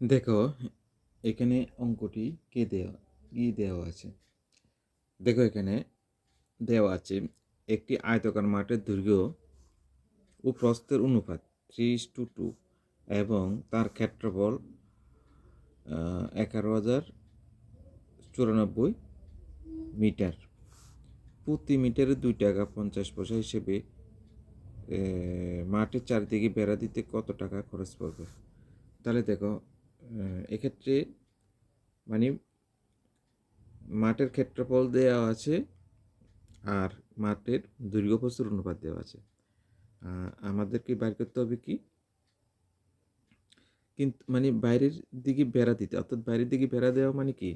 দেখো, এখানে অঙ্কটি কে দেওয়া, কি দেওয়া আছে? দেখো এখানে দেওয়া আছে, একটি আয়তকার মাঠের দৈর্ঘ্য ও প্রস্থের অনুপাত থ্রি টু টু এবং তার ক্ষেত্রফল এগারো হাজার চুরানব্বই মিটার। প্রতি মিটারে দুই টাকা পঞ্চাশ পয়সা হিসেবে মাঠের চারিদিকে বেড়া দিতে কত টাকা খরচ পড়বে? তাহলে দেখো এক্ষেত্রে মানে মাঠের ক্ষেত্রফল দেওয়া আছে আর মাঠের দৈর্ঘ্য প্রস্তুর অনুপাত দেওয়া আছে। আমাদেরকে বাইর করতে হবে কি? কিন্তু মানে বাইরের দিকে বেড়া দিতে, অর্থাৎ বাইরের দিকে বেড়া দেওয়া মানে কি?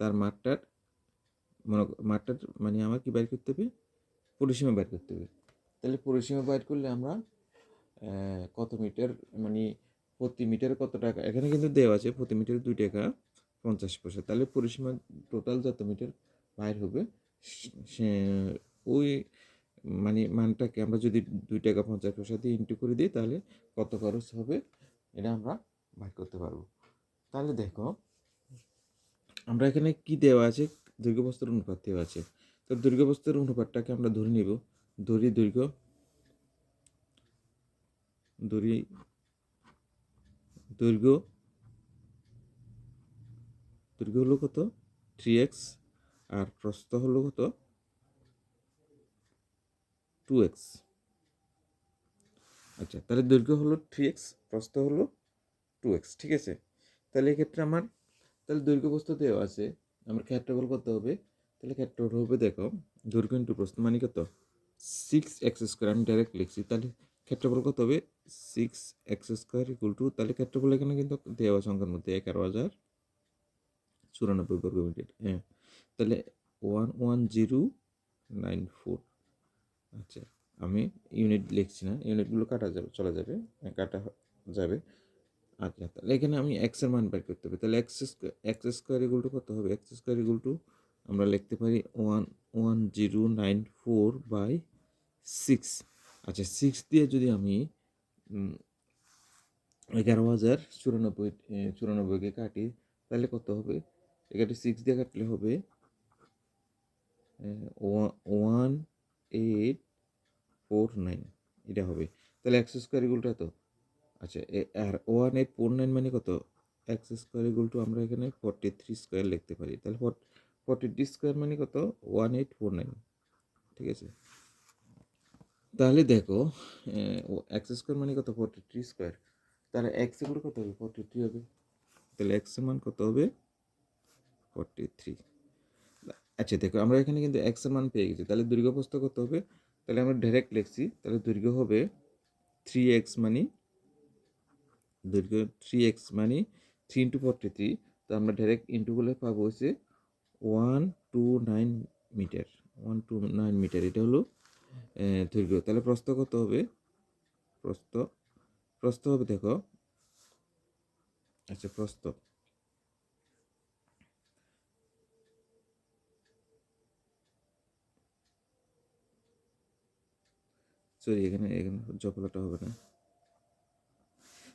তার মাঠটার মনে মাঠটার মানে আমার কি বাইর করতে হবে, পরিসীমা বাইর করতে হবে। তাহলে পরিসীমা বাইর করলে আমরা কত মিটার মানে প্রতি মিটারে কত টাকা? এখানে কিন্তু দেওয়া আছে প্রতি মিটারে দুই টাকা পঞ্চাশ পয়সা। তাহলে পরিসীমা টোটাল যত মিটার বাইর হবে, সে- ওই মানে মানটাকে আমরা যদি দুই টাকা পঞ্চাশ পয়সা দিয়ে ইন্টু করে দিই, তাহলে কত খরচ হবে এটা আমরা বাইর করতে পারব। তাহলে দেখো, আমরা এখানে কি দেওয়া আছে? দৈর্ঘ্যবস্তুর অনুপাত দেওয়া আছে। তো দৈর্ঘ্যবস্তুর অনুপাতটাকে আমরা ধরে নিব। ধরি দৈর্ঘ্য, ধরি দৈর্ঘ্য দৈর্ঘ্য হলো কত? থ্রি এক্স আর প্রস্থ হলো কত? টু এক্স আচ্ছা তাহলে দৈর্ঘ্য হলো থ্রি এক্স প্রস্থ হলো টু এক্স ঠিক আছে? তাহলে এক্ষেত্রে আমার, তাহলে দৈর্ঘ্য প্রস্থ দেওয়া আছে। আমার ক্ষেত্রফল কত হবে? তাহলে ক্ষেত্রফল হবে, দেখো দৈর্ঘ্য ইন্টু প্রস্থ মানে কত? সিক্স এক্স স্কোয়ার আমি ডাইরেক্ট লিখছি। তাহলে ক্ষেত্রফল কত হবে? Six x square equal to তাহলে ক্ষেত্রফল এখানে কিন্তু দেওয়া সংখ্যার মধ্যে এগারো হাজার চুরানব্বই বর্গ মিটার। হ্যাঁ তাহলে one one zero nine four আচ্ছা আমি ইউনিট লিখছি না ইউনিটগুলো কাটা যাবে চলে যাবে হ্যাঁ, কাটা যাবে। আচ্ছা তাহলে এখানে আমি এক্সের মান বের করতে হবে তাহলে x square x square equal to কত হবে? এক্স স্কোয়ার ইকুয়াল টু আমরা লিখতে পারি one one zero nine four by six আচ্ছা সিক্স দিয়ে যদি আমি এগারো হাজার চুরানব্বই চুরানব্বইকে কাটি, তাহলে কত হবে? এখানে সিক্স দিয়ে কাটলে হবে ওয়ান এইট ফোর নাইন এটা হবে। তাহলে এক্স স্কোয়ার ইকুয়াল তো আচ্ছা আর ওয়ান এইট ফোর নাইন মানে কত? এক্স স্কোয়ার ইকুয়াল টু আমরা এখানে ফর্টি থ্রি স্কোয়ার লিখতে পারি। তাহলে ফর্টি থ্রি স্কোয়ার মানে কত? ওয়ান এইট ফোর নাইন ঠিক আছে? তাহলে দেখো এক্স স্কোয়ার মানে কত? ফর্টি থ্রি স্কোয়ার তাহলে এক্স এগুলো কত হবে? ফর্টি থ্রি হবে। তাহলে এক্স মান কত হবে? ফর্টি থ্রি আচ্ছা দেখো, আমরা এখানে কিন্তু এক্স মান পেয়ে গেছি। তাহলে দৈর্ঘ্য কত হবে? তাহলে আমরা ডাইরেক্ট লিখছি, তাহলে দৈর্ঘ্য হবে থ্রি এক্স মানে দৈর্ঘ্য থ্রি এক্স মানে থ্রি ইন্টু ফর্টি থ্রি তো আমরা ডাইরেক্ট ইন্টু করলে পাবো হচ্ছে one two nine metre one two nine metre এটা হলো দৈর্ঘ্য তাহলে প্রস্থ কত হবে? প্রস্থ প্রস্থ হবে দেখো। আচ্ছা প্রস্থ। সরি এখানে এখানে জফলাটা হবে না।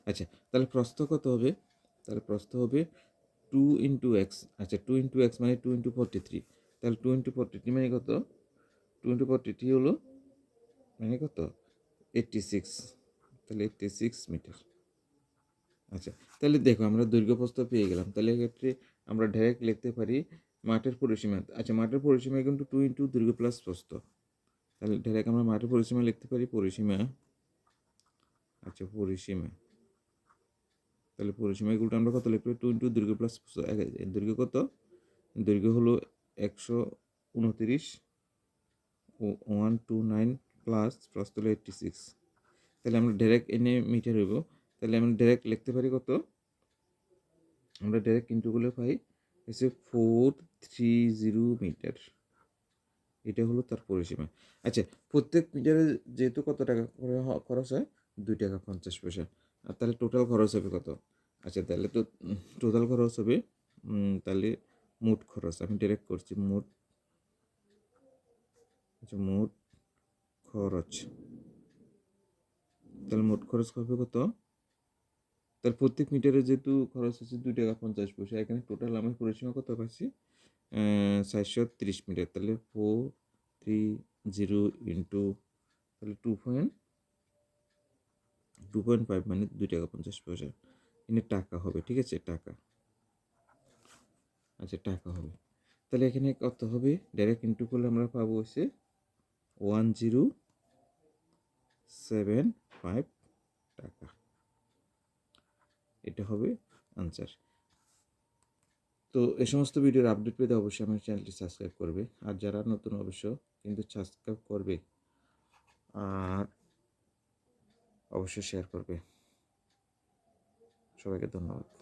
আচ্ছা তাহলে প্রস্থ কত হবে? তাহলে প্রস্থ হবে টু ইন্টু এক্স আচ্ছা টু ইন্টু এক্স মানে টু ইন্টু ফোরটি থ্রি তাহলে টু ইন্টু ফোরটি থ্রি মানে কত? টু ইন্টু ফোরটি থ্রি হলো মানে কত? এইট্টি সিক্স তাহলে এইট্টি সিক্স মিটার আচ্ছা তাহলে দেখো আমরা দৈর্ঘ্য প্রস্থ পেয়ে গেলাম। তাহলে এক্ষেত্রে আমরা ডাইরেক্ট লিখতে পারি মাঠের পরিসীমা। আচ্ছা মাঠের পরিসীমা কিন্তু টু ইন্টু দৈর্ঘ্য প্লাস প্রস্থ। তাহলে ডাইরেক্ট আমরা মাঠের পরিসীমা লিখতে পারি পরিসীমা। আচ্ছা পরিসীমা। তাহলে পরিসীমা এগুলো আমরা কত লিখব টু ইন্টু দৈর্ঘ্য প্লাস দৈর্ঘ্য কত? দৈর্ঘ্য হলো একশো উনতিরিশ। One two nine plus plus হলো এইট্টি সিক্স তাহলে আমরা ডাইরেক্ট এনে মিটার হইব। তাহলে আমরা ডাইরেক্ট লিখতে পারি কত? আমরা ডাইরেক্ট ইন্টুগুলো পাই হচ্ছে ফোর থ্রি জিরো মিটার এটা হলো তার পরিসীমা। আচ্ছা প্রত্যেক মিটারে যেহেতু কত টাকা খরচ হয়? দুই টাকা পঞ্চাশ পয়সা। আর তাহলে টোটাল খরচ হবে কত? আচ্ছা তাহলে তো টোটাল খরচ হবে তাহলে মোট খরচ। আমি ডাইরেক্ট করছি মোট আচ্ছা মোট খরচ। তাহলে মোট খরচ হবে কত? তাহলে প্রত্যেক মিটারে যেহেতু খরচ হচ্ছে দুই টাকা পঞ্চাশ পয়সা, এখানে টোটাল আমার পরিসীমা কত পাচ্ছি? চারশো তিরিশ মিটার। তাহলে ফোর থ্রি জিরো ইন্টু তাহলে two point two point five মানে দুই টাকা পঞ্চাশ পয়সা। এখানে টাকা হবে, ঠিক আছে? টাকা। আচ্ছা টাকা হবে। তাহলে এখানে কত হবে? ডাইরেক্ট ইন্টু করলে আমরা পাবো হচ্ছে ওয়ান জিরো সেভেন ফাইভ টাকা। এটা হবে আনসার তো এ সমস্ত ভিডিওর আপডেট পেতে অবশ্যই আমার চ্যানেলটি সাবস্ক্রাইব করবে। আর যারা নতুন অবশ্য কিন্তু সাবস্ক্রাইব করবে, আর অবশ্যই শেয়ার করবে। সবাইকে ধন্যবাদ।